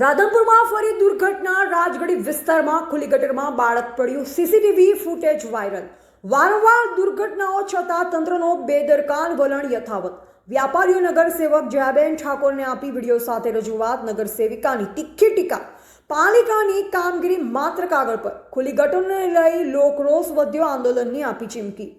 રાધનપુરમાં ફરી દુર્ઘટના. રાજગઢી વિસ્તારમાં ખુલ્લી ગટરમાં બાળક પડ્યું. CCTV footage viral. વારંવાર દુર્ઘટનાઓ છતાં તંત્રનો બેદરકાર વલણ યથાવત. વ્યાપારીઓ નગરસેવક જયાબેન ઠાકોરને આપી વીડિયો સાથે રજૂઆત. નગરસેવિકાની તીખી ટીકા. પાલિકાની કામગીરી માત્ર કાગળ પર. ખુલ્લી ગટરને લઈ લોકરોષ વધ્યો. આંદોલનની આપી ચીમકી.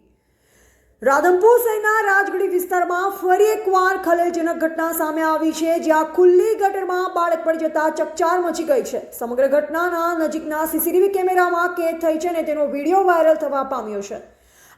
રાધનપુર શહેરના રાજગઢી વિસ્તારમાં ફરી એકવાર ખલેલજનક ઘટના સામે આવી છે, જ્યાં ખુલ્લી ગટરમાં બાળક પડી જતા ચકચાર મચી ગઈ છે. સમગ્ર ઘટનાના નજીકના સીસીટીવી કેમેરામાં કેદ થઈ છે અને તેનો વીડિયો વાયરલ થવા પામ્યો છે.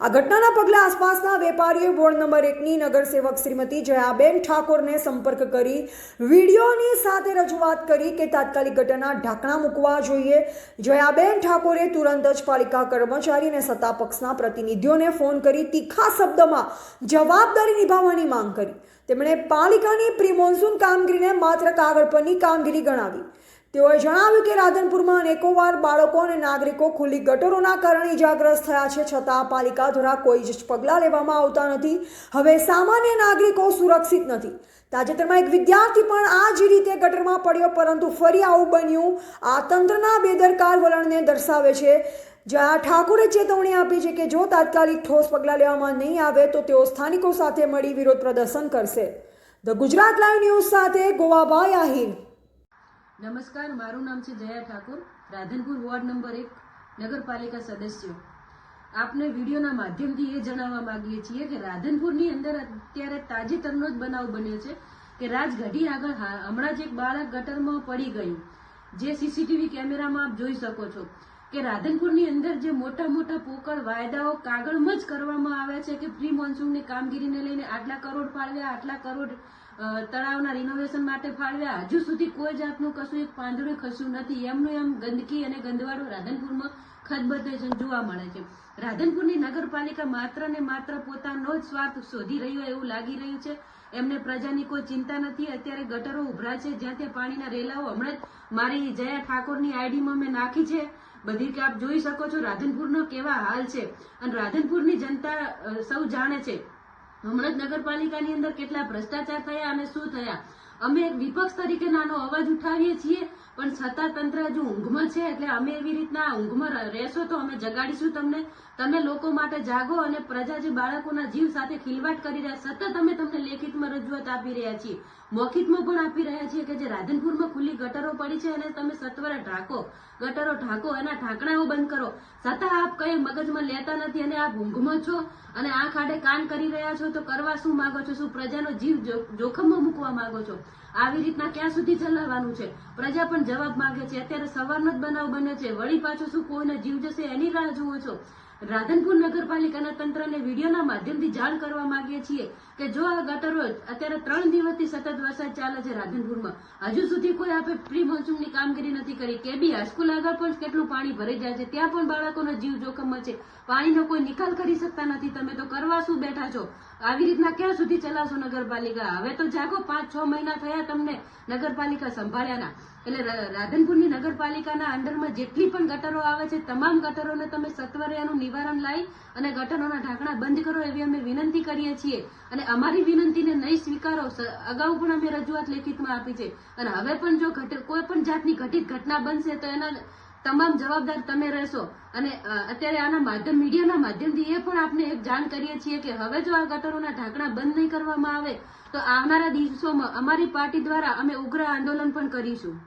આ ઘટનાના પગલે આસપાસના વેપારીઓએ વોર્ડ નંબર એકની નગરસેવક શ્રીમતી જયાબેન ઠાકોરને સંપર્ક કરી વિડીયોની સાથે રજૂઆત કરી કે તાત્કાલિક ઘટના ઢાંકણા મૂકવા જોઈએ. જયાબેન ઠાકોરે તુરંત જ પાલિકા કર્મચારી અને સત્તા પક્ષના પ્રતિનિધિઓને ફોન કરી તીખા શબ્દમાં જવાબદારી નિભાવવાની માંગ કરી. તેમણે પાલિકાની પ્રીમોન્સૂન કામગીરીને માત્ર કાગળ પરની કામગીરી ગણાવી. તેઓએ જણાવ્યું કે રાધનપુરમાં અનેકોવાર બાળકો અને નાગરિકો ખુલ્લી ગટરોના કારણે ઇજાગ્રસ્ત થયા છે, છતાં પાલિકા દ્વારા કોઈ જ પગલાં લેવામાં આવતા નથી. હવે સામાન્ય નાગરિકો સુરક્ષિત નથી. તાજેતરમાં એક વિદ્યાર્થી પણ આ જ રીતે ગટરમાં પડ્યો, પરંતુ ફરી આવું બન્યું. આ તંત્રના બેદરકાર વલણને દર્શાવે છે. જ્યાં ઠાકોરે ચેતવણી આપી છે કે જો તાત્કાલિક ઠોસ પગલાં લેવામાં નહીં આવે, તો તેઓ સ્થાનિકો સાથે મળી વિરોધ પ્રદર્શન કરશે. ધ ગુજરાત લાઈવ ન્યૂઝ સાથે ગોવાભાઈ આહિર. નમસ્કાર, મારું નામ છે જયા ઠાકોર, રાધનપુર વોર્ડ નંબર એક, નગરપાલિકા સદસ્ય. આપને વિડીયોના માધ્યમથી એ જણાવવા માંગીએ છીએ કે રાધનપુરની અંદર અત્યારે તાજેતરનો જ બનાવ બન્યો છે કે રાજગઢી આગળ હમણાં જ એક બાળક ગટરમાં પડી ગયું. જે સીસીટીવી કેમેરામાં આપ જોઈ શકો છો કે રાધનપુરની અંદર જે મોટા મોટા પોકળ વાયદાઓ કાગળમાં જ કરવામાં આવ્યા છે કે પ્રી મોન્સૂનની કામગીરીને લઈને આટલા કરોડ ફાળવ્યા, આટલા કરોડ તળાવના રિનોવેશન માટે ફાળવ્યા. હજુ સુધી કોઈ જાતનું કશું એક પાંદડું ખસ્યું નથી. એમનું એમ ગંદકી અને ગંદવાડો રાધનપુરમાં ખદબદે જોવા મળે છે. રાધનપુરની નગરપાલિકા માત્ર ને માત્ર પોતાનો જ સ્વાર્થ શોધી રહ્યો એવું લાગી રહ્યું છે. એમને પ્રજાની કોઈ ચિંતા નથી. અત્યારે ગટરો ઉભરા છે. જ્યાં ત્યાં પાણીના રેલાઓ હમણાં જ મારી જયા ઠાકોરની આઈડીમાં મેં નાખી છે. બધી કે આપ જોઈ શકો છો રાધનપુરનો કેવા હાલ છે. અને રાધનપુરની જનતા સૌ જાણે છે. હમણાં જ નગરપાલિકાની અંદર કેટલા ભ્રષ્ટાચાર થયા અને શું થયા? અમે એક વિપક્ષ તરીકે નાનો અવાજ ઉઠાવીએ છીએ, પણ છતાં તંત્ર હજુ ઊંઘમાં છે, એટલે અમે એવી રીતના ઊંઘમાં રહેશો તો અમે જગાડીશું તમને. તમે લોકો માટે જાગો અને પ્રજા જે બાળકોના જીવ સાથે ખીલવાટ કરી રહ્યા, સતત અમે તમને લેખિતમાં રજૂઆત આપી રહ્યા છીએ. મૌખિતમાં પણ આપી રહ્યા છીએ કે જે રાધનપુરમાં ખુલ્લી ગટરો પડી છે અને તમે સત્વરે ઢાંકો, ગટરો ઢાંકો એના ઢાંકણાઓ બંધ કરો. છતાં આપ કઈ મગજમાં લેતા નથી અને આપ ઊંઘમાં છો અને આંખ આડે કાન કરી રહ્યા છો, તો કરવા શું માંગો છો? શું પ્રજાનો જીવ જોખમમાં મૂકવા માંગો છો? આવી રીતના ક્યાં સુધી ચલાવવાનું છે? પ્રજા પણ જવાબ માંગે છે, અત્યારે સવારનો જ બનાવ બન્યો છે. વળી પાછો શું કોઈનો જીવ જશે? એની રાહ જુઓ છો. રાધનપુર નગરપાલિકાના તંત્રને વિડીયોના માધ્યમથી જાણ કરવા માંગીએ છીએ કે જો આ ગટરો અત્યારે ત્રણ દિવસથી સતત વરસાદ ચાલે છે રાધનપુરમાં, હજુ સુધી કોઈ આપણે પ્રી મોન્સૂનની કામગીરી નથી કરી. કેબી હાઈસ્કૂલ આગળ પણ કેટલું પાણી ભરાઈ જાય છે, ત્યાં પણ બાળકોનો જીવ જોખમમાં છે. પાણીનો કોઈ નિકાલ કરી શકતા નથી. તમે તો કરવા શું બેઠા છો? આવી રીતના ક્યાં સુધી ચલાવશો નગરપાલિકા? હવે તો જાગો પાંચ છ મહિના થયા તમને નગરપાલિકા સંભાળ્યાના. એટલે રાધનપુરની નગરપાલિકાના અંડરમાં જેટલી પણ ગટરો આવે છે, તમામ ગટરોને તમે સત્વરે નિવારણ લાવી અને ગટરોના ઢાંકણા બંધ કરો એવી અમે વિનંતી કરીએ છીએ. અને અમારી વિનંતીને નહીં સ્વીકારો અગાઉ પણ અમે રજૂઆત લેખિતમાં આપી છે. અને હવે પણ જો કોઈ પણ જાતની ઘટિત ઘટના બનશે તો એના તમામ જવાબદાર તમે રહેશો. અને અત્યારે આના માધ્યમ, મીડિયાના માધ્યમથી એ પણ આપણે એક જાણ કરીએ છીએ કે હવે જો આ ગટરોના ઢાંકણા બંધ નહીં કરવામાં આવે, તો આવનારા દિવસોમાં અમારી પાર્ટી દ્વારા અમે ઉગ્ર આંદોલન પણ કરીશું.